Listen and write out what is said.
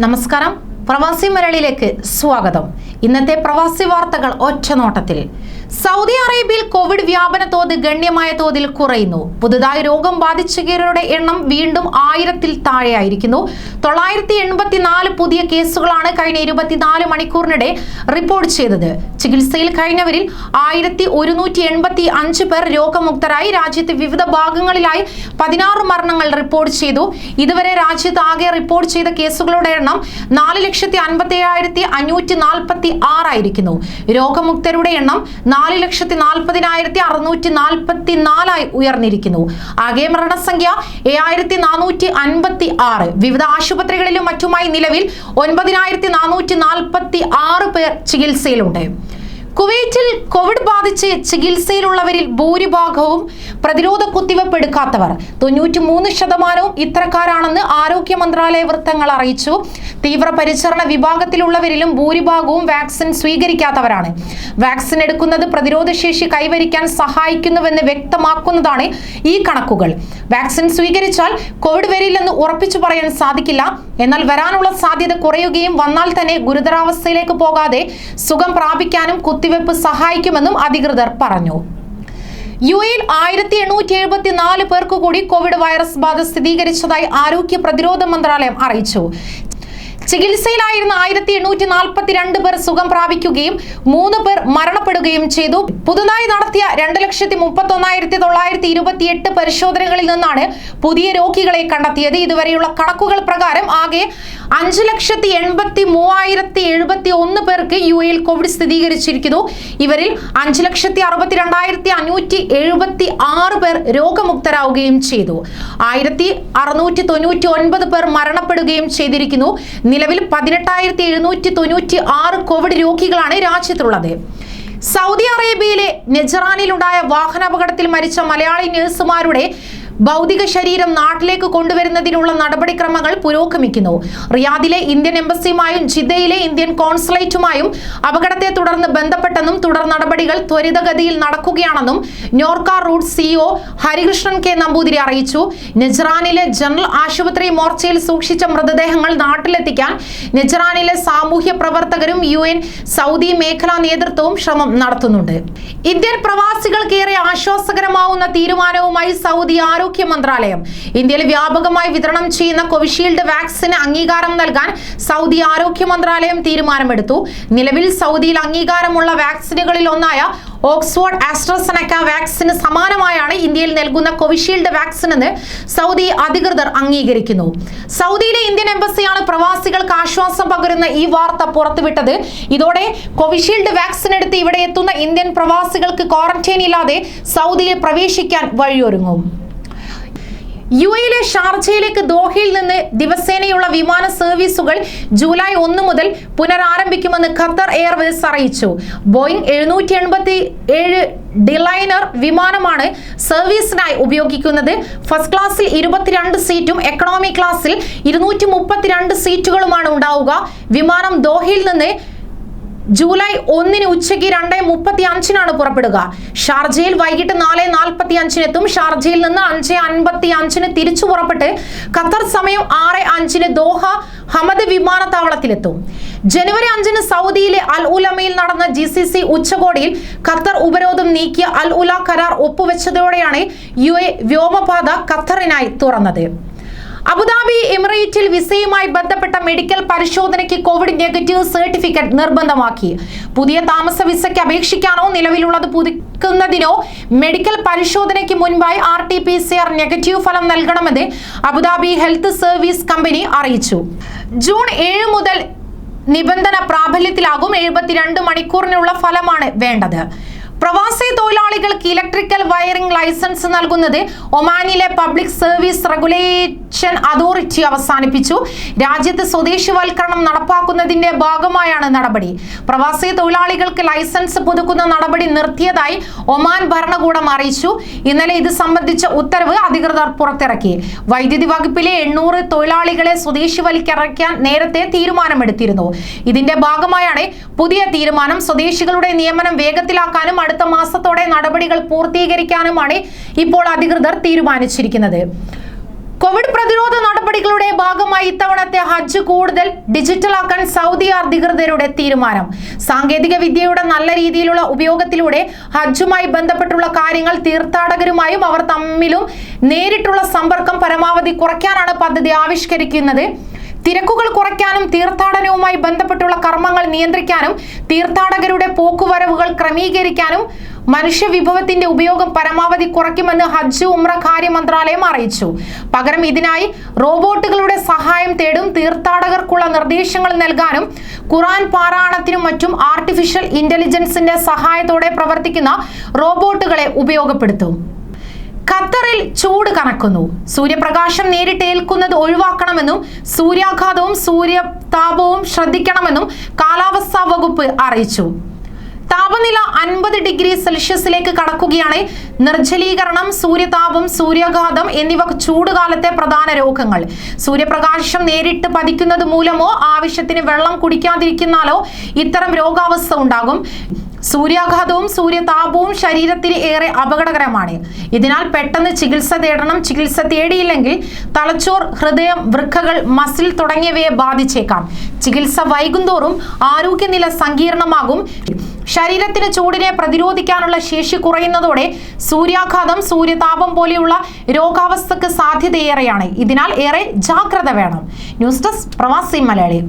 നമസ്കാരം. പ്രവാസി മലയാളിയിലേക്ക് സ്വാഗതം. ഇന്നത്തെ പ്രവാസി വാർത്തകൾ ഒറ്റ നോട്ടത്തിൽ സൗദി അറേബ്യയിൽ കോവിഡ് വ്യാപന തോത് ഗണ്യമായ തോതിൽ കുറയുന്നു. പുതുതായി രോഗം ബാധിച്ചവരുടെ എണ്ണം വീണ്ടും ആയിരത്തിൽ താഴെയായിരിക്കുന്നു. തൊള്ളായിരത്തി എൺപത്തിനാല് പുതിയ കേസുകളാണ് കഴിഞ്ഞ ഇരുപത്തിനാല് മണിക്കൂറിനിടെ റിപ്പോർട്ട് ചെയ്തത്. ചികിത്സയിൽ കഴിഞ്ഞവരിൽ ആയിരത്തി ഒരുന്നൂറ്റി എൺപത്തി അഞ്ച് പേർ രോഗമുക്തരായി. രാജ്യത്തെ വിവിധ ഭാഗങ്ങളിലായി പതിനാറ് മരണങ്ങൾ റിപ്പോർട്ട് ചെയ്തു. ഇതുവരെ രാജ്യത്ത് ആകെ റിപ്പോർട്ട് ചെയ്ത കേസുകളുടെ എണ്ണം നാല് ലക്ഷത്തി അൻപത്തി ഏഴായിരത്തി അഞ്ഞൂറ്റി നാൽപ്പത്തി ആറായിരിക്കുന്നു രോഗമുക്തരുടെ എണ്ണം നാല് ലക്ഷത്തി നാൽപ്പതിനായിരത്തി അറുന്നൂറ്റി നാൽപ്പത്തി നാലായി ഉയർന്നിരിക്കുന്നു. ആകെ മരണസംഖ്യ ഏഴായിരത്തി നാനൂറ്റി അൻപത്തി ആറ് വിവിധ ആശുപത്രികളിലും മറ്റുമായി നിലവിൽ ഒൻപതിനായിരത്തി നാനൂറ്റി നാൽപ്പത്തി ആറ് പേർ ചികിത്സയിലുണ്ട്. കുവൈറ്റിൽ കോവിഡ് ബാധിച്ച് ചികിത്സയിലുള്ളവരിൽ ഭൂരിഭാഗവും പ്രതിരോധ കുത്തിവയ്പ് എടുക്കാത്തവർ തൊണ്ണൂറ്റി മൂന്ന് ശതമാനവും ഇത്തരക്കാരാണെന്ന് ആരോഗ്യ മന്ത്രാലയ വൃത്തങ്ങൾ അറിയിച്ചു. തീവ്ര പരിചരണ വിഭാഗത്തിലുള്ളവരിലും ഭൂരിഭാഗവും വാക്സിൻ സ്വീകരിക്കാത്തവരാണ്. വാക്സിൻ എടുക്കുന്നത് പ്രതിരോധശേഷി കൈവരിക്കാൻ സഹായിക്കുന്നുവെന്ന് വ്യക്തമാക്കുന്നതാണ് ഈ കണക്കുകൾ. വാക്സിൻ സ്വീകരിച്ചാൽ കോവിഡ് വരില്ലെന്ന് ഉറപ്പിച്ചു പറയാൻ സാധിക്കില്ല. എന്നാൽ വരാനുള്ള സാധ്യത കുറയുകയും വന്നാൽ തന്നെ ഗുരുതരാവസ്ഥയിലേക്ക് പോകാതെ സുഖം പ്രാപിക്കാനും കുത്തിവെപ്പ് സഹായിക്കുമെന്നും അധികൃതർ പറഞ്ഞു. യു എയിൽ ആയിരത്തി എണ്ണൂറ്റി എഴുപത്തി നാല് പേർക്ക് കൂടി കോവിഡ് വൈറസ് ബാധ സ്ഥിരീകരിച്ചതായി ആരോഗ്യ പ്രതിരോധ മന്ത്രാലയം അറിയിച്ചു. ചികിത്സയിലായിരുന്ന ആയിരത്തി എണ്ണൂറ്റി നാൽപ്പത്തി രണ്ട് പേർ സുഖം പ്രാപിക്കുകയും മൂന്ന് പേർ മരണപ്പെടുകയും ചെയ്തു. പുതുതായി നടത്തിയ രണ്ട് ലക്ഷത്തി മുപ്പത്തി ഒന്നായിരത്തി തൊള്ളായിരത്തി ഇരുപത്തി എട്ട് പരിശോധനകളിൽ നിന്നാണ് പുതിയ രോഗികളെ കണ്ടെത്തിയത്. ഇതുവരെയുള്ള കണക്കുകൾ പ്രകാരം ആകെ അഞ്ച് ലക്ഷത്തി എൺപത്തി മൂവായിരത്തി എഴുപത്തി ഒന്ന് പേർക്ക് യു എയിൽ കോവിഡ് സ്ഥിരീകരിച്ചിരിക്കുന്നു. ഇവരിൽ അഞ്ച് ലക്ഷത്തി അറുപത്തി രണ്ടായിരത്തി അഞ്ഞൂറ്റി എഴുപത്തി ആറ് പേർ രോഗമുക്തരാവുകയും ചെയ്തു. ആയിരത്തി അറുന്നൂറ്റി തൊണ്ണൂറ്റി ഒൻപത് പേർ മരണപ്പെടുകയും ചെയ്തിരിക്കുന്നു. നിലവിൽ പതിനെട്ടായിരത്തി എഴുന്നൂറ്റി തൊണ്ണൂറ്റി ആറ് കോവിഡ് രോഗികളാണ് രാജ്യത്തുള്ളത്. സൗദി അറേബ്യയിലെ നെജറാനിലുണ്ടായ വാഹനാപകടത്തിൽ മരിച്ച മലയാളി നഴ്സുമാരുടെ ഭൗതിക ശരീരം നാട്ടിലേക്ക് കൊണ്ടുവരുന്നതിനുള്ള നടപടിക്രമങ്ങൾ പുരോഗമിക്കുന്നു. റിയാദിലെ ഇന്ത്യൻ എംബസിയുമായും ജിദ്ദയിലെ ഇന്ത്യൻ കോൺസുലേറ്റുമായും അപകടത്തെ തുടർന്ന് ബന്ധപ്പെട്ടെന്നും തുടർ നടപടികൾ ത്വരിതഗതിയിൽ നടക്കുകയാണെന്നും NORKA Roots CEO Harikrishnan K Namboothiri അറിയിച്ചു. നെജ്റാനിലെ ജനറൽ ആശുപത്രി മോർച്ചയിൽ സൂക്ഷിച്ച മൃതദേഹങ്ങൾ നാട്ടിലെത്തിക്കാൻ നെജ്റാനിലെ സാമൂഹ്യ പ്രവർത്തകരും യു എൻ സൗദി മേഖലാ നേതൃത്വവും ശ്രമം നടത്തുന്നുണ്ട്. ഇന്ത്യൻ പ്രവാസികൾക്കേറെ ആശ്വാസകരമാവുന്ന തീരുമാനവുമായി സൗദി ആരോഗ്യ മന്ത്രാലയം. ഇന്ത്യയിൽ വ്യാപകമായി വിതരണം ചെയ്യുന്ന കോവിഷീൽഡ് വാക്സിന് അംഗീകാരം നൽകാൻ സൗദി ആരോഗ്യ മന്ത്രാലയം തീരുമാനമെടുത്തു. നിലവിൽ സൗദിയിൽ അംഗീകാരമുള്ള വാക്സിനുകളിൽ ഒന്നായ ഓക്സ്ഫോർഡ് ആസ്ട്രസെനക്ക വാക്സിന് സമാനമായാണ് ഇന്ത്യയിൽ നൽകുന്ന കോവിഷീൽഡ് വാക്സിൻ എന്ന് സൗദി അധികൃതർ അംഗീകരിക്കുന്നു. സൗദിയിലെ ഇന്ത്യൻ എംബസിയാണ് പ്രവാസികൾക്ക് ആശ്വാസം പകരുന്ന ഈ വാർത്ത പുറത്തുവിട്ടത്. ഇതോടെ കോവിഷീൽഡ് വാക്സിൻ എടുത്ത് ഇവിടെ എത്തുന്ന ഇന്ത്യൻ പ്രവാസികൾക്ക് ക്വാറന്റൈൻ ഇല്ലാതെ സൗദിയിൽ പ്രവേശിക്കാൻ വഴിയൊരുങ്ങും. യു എയിലെ ഷാർജയിലേക്ക് ദോഹയിൽ നിന്ന് ദിവസേനയുള്ള വിമാന സർവീസുകൾ ജൂലൈ ഒന്ന് മുതൽ പുനരാരംഭിക്കുമെന്ന് ഖത്തർ എയർവേസ് അറിയിച്ചു. ബോയിങ് എഴുന്നൂറ്റി എൺപത്തി ഏഴ് ഡിലൈനർ വിമാനമാണ് സർവീസിനായി ഉപയോഗിക്കുന്നത്. ഫസ്റ്റ് ക്ലാസ്സിൽ ഇരുപത്തിരണ്ട് സീറ്റും എക്കണോമി ക്ലാസ്സിൽ ഇരുന്നൂറ്റി സീറ്റുകളുമാണ് ഉണ്ടാവുക. വിമാനം ദോഹയിൽ നിന്ന് ജൂലൈ ഒന്നിന് ഉച്ചയ്ക്ക് രണ്ട് മുപ്പത്തി അഞ്ചിനാണ് പുറപ്പെടുക. ഷാർജയിൽ വൈകിട്ട് നാല് നാൽപ്പത്തി അഞ്ചിനെത്തും ഷാർജയിൽ നിന്ന് അഞ്ച് അൻപത്തി അഞ്ചിന് തിരിച്ചു പുറപ്പെട്ട് ഖത്തർ സമയം ആറ് അഞ്ചിന് ദോഹ ഹമദ് വിമാനത്താവളത്തിലെത്തും. ജനുവരി അഞ്ചിന് സൗദിയിലെ അൽ ഉലമയിൽ നടന്ന ജി സി സി ഉച്ചകോടിയിൽ ഖത്തർ ഉപരോധം നീക്കിയ അൽ ഉല കരാർ ഒപ്പുവെച്ചതോടെയാണ് യു എ വ്യോമപാത ഖത്തറിനായി തുറന്നത്. എമിറേറ്റിൽ വിസയുമായി ബന്ധപ്പെട്ട മെഡിക്കൽ പരിശോധനയ്ക്ക് കോവിഡ് നെഗറ്റീവ് സർട്ടിഫിക്കറ്റ് നിർബന്ധമാക്കി. പുതിയ താമസ വിസയ്ക്ക് അപേക്ഷിക്കാനോ നിലവിലുള്ളത് പുതുക്കുന്നതിനോ മെഡിക്കൽ പരിശോധനയ്ക്ക് മുൻപായി R T P C R negative ഫലം നൽകണമെന്ന് Abu Dhabi health service company അറിയിച്ചു. ജൂൺ ഏഴ് മുതൽ നിബന്ധന പ്രാബല്യത്തിലാകും എഴുപത്തിരണ്ട് മണിക്കൂറിനുള്ള ഫലമാണ് വേണ്ടത്. പ്രവാസി തൊഴിലാളികൾക്ക് ഇലക്ട്രിക്കൽ വയറിംഗ് ലൈസൻസ് നൽകുന്നത് ഒമാനിലെ പബ്ലിക് സർവീസ് റെഗുലേഷൻ അതോറിറ്റി അവസാനിപ്പിച്ചു. രാജ്യത്ത് സ്വദേശിവൽക്കരണം നടപ്പാക്കുന്നതിന്റെ ഭാഗമായാണ് നടപടി. പ്രവാസി തൊഴിലാളികൾക്ക് ലൈസൻസ് പുതുക്കുന്ന നടപടി നിർത്തിയതായി ഒമാൻ ഭരണകൂടം അറിയിച്ചു. ഇന്നലെ ഇത് സംബന്ധിച്ച ഉത്തരവ് അധികൃതർ പുറത്തിറക്കി. വൈദ്യുതി വകുപ്പിലെ എണ്ണൂറ് തൊഴിലാളികളെ സ്വദേശിവൽക്കരിക്കാൻ നേരത്തെ തീരുമാനമെടുത്തിരുന്നു. ഇതിന്റെ ഭാഗമായാണ് പുതിയ തീരുമാനം സ്വദേശികളുടെ നിയമനം വേഗത്തിലാക്കാനും അടുത്ത മാസത്തോടെ നടപടികൾ പൂർത്തീകരിക്കാനുമാണ് ഇപ്പോൾ അധികൃതർ തീരുമാനിച്ചിരിക്കുന്നത്. കോവിഡ് പ്രതിരോധ നടപടികളുടെ ഭാഗമായി ഇത്തവണത്തെ ഹജ്ജ് കൂടുതൽ ഡിജിറ്റലാക്കാൻ സൗദി അധികൃതരുടെ തീരുമാനം. സാങ്കേതിക വിദ്യയുടെ നല്ല രീതിയിലുള്ള ഉപയോഗത്തിലൂടെ ഹജ്ജുമായി ബന്ധപ്പെട്ടുള്ള കാര്യങ്ങൾ തീർത്ഥാടകരുമായും അവർ തമ്മിലും നേരിട്ടുള്ള സമ്പർക്കം പരമാവധി കുറയ്ക്കാനാണ് പദ്ധതി ആവിഷ്കരിക്കുന്നത്. തിരക്കുകൾ കുറയ്ക്കാനും തീർത്ഥാടനവുമായി ബന്ധപ്പെട്ടുള്ള കർമ്മങ്ങൾ നിയന്ത്രിക്കാനും തീർത്ഥാടകരുടെ പോക്കുവരവുകൾ ക്രമീകരിക്കാനും മനുഷ്യ വിഭവത്തിന്റെ ഉപയോഗം പരമാവധി കുറയ്ക്കുമെന്ന് ഹജ്ജ് ഉമ്ര കാര്യ മന്ത്രാലയം അറിയിച്ചു. പകരം ഇതിനായി റോബോട്ടുകളുടെ സഹായം തേടും തീർത്ഥാടകർക്കുള്ള നിർദ്ദേശങ്ങൾ നൽകാനും ഖുറാൻ പാരായണത്തിനും മറ്റും ആർട്ടിഫിഷ്യൽ ഇന്റലിജൻസിന്റെ സഹായത്തോടെ പ്രവർത്തിക്കുന്ന റോബോട്ടുകളെ ഉപയോഗപ്പെടുത്തും. ഖത്തറിൽ ചൂട് കണക്കുന്നു സൂര്യപ്രകാശം നേരിട്ട് ഏൽക്കുന്നത് ഒഴിവാക്കണമെന്നും സൂര്യാഘാതവും സൂര്യതാപവും ശ്രദ്ധിക്കണമെന്നും കാലാവസ്ഥാ വകുപ്പ് അറിയിച്ചു. താപനില അൻപത് ഡിഗ്രി സെൽഷ്യസിലേക്ക് കടക്കുകയാണ്. നിർജലീകരണം സൂര്യതാപം സൂര്യാഘാതം എന്നിവ ചൂടുകാലത്തെ പ്രധാന രോഗങ്ങൾ. സൂര്യപ്രകാശം നേരിട്ട് പതിക്കുന്നത് മൂലമോ ആവശ്യത്തിന് വെള്ളം കുടിക്കാതിരിക്കുന്നാലോ ഇത്തരം രോഗാവസ്ഥ ഉണ്ടാകും. സൂര്യാഘാതവും സൂര്യതാപവും ശരീരത്തിന് ഏറെ അപകടകരമാണ്. ഇതിനാൽ പെട്ടെന്ന് ചികിത്സ തേടണം ചികിത്സ തേടിയില്ലെങ്കിൽ തലച്ചോർ ഹൃദയം വൃക്കകൾ മസിൽ തുടങ്ങിയവയെ ബാധിച്ചേക്കാം. ചികിത്സ വൈകുന്തോറും ആരോഗ്യനില സങ്കീർണമാകും. ശരീരത്തിന് ചൂടിനെ പ്രതിരോധിക്കാനുള്ള ശേഷി കുറയുന്നതോടെ സൂര്യാഘാതം സൂര്യതാപം പോലെയുള്ള രോഗാവസ്ഥക്ക് സാധ്യതയേറെയാണ്. ഇതിനാൽ ഏറെ ജാഗ്രത വേണം. ന്യൂസ് ഡെസ്ക് പ്രവാസി മലയാളി.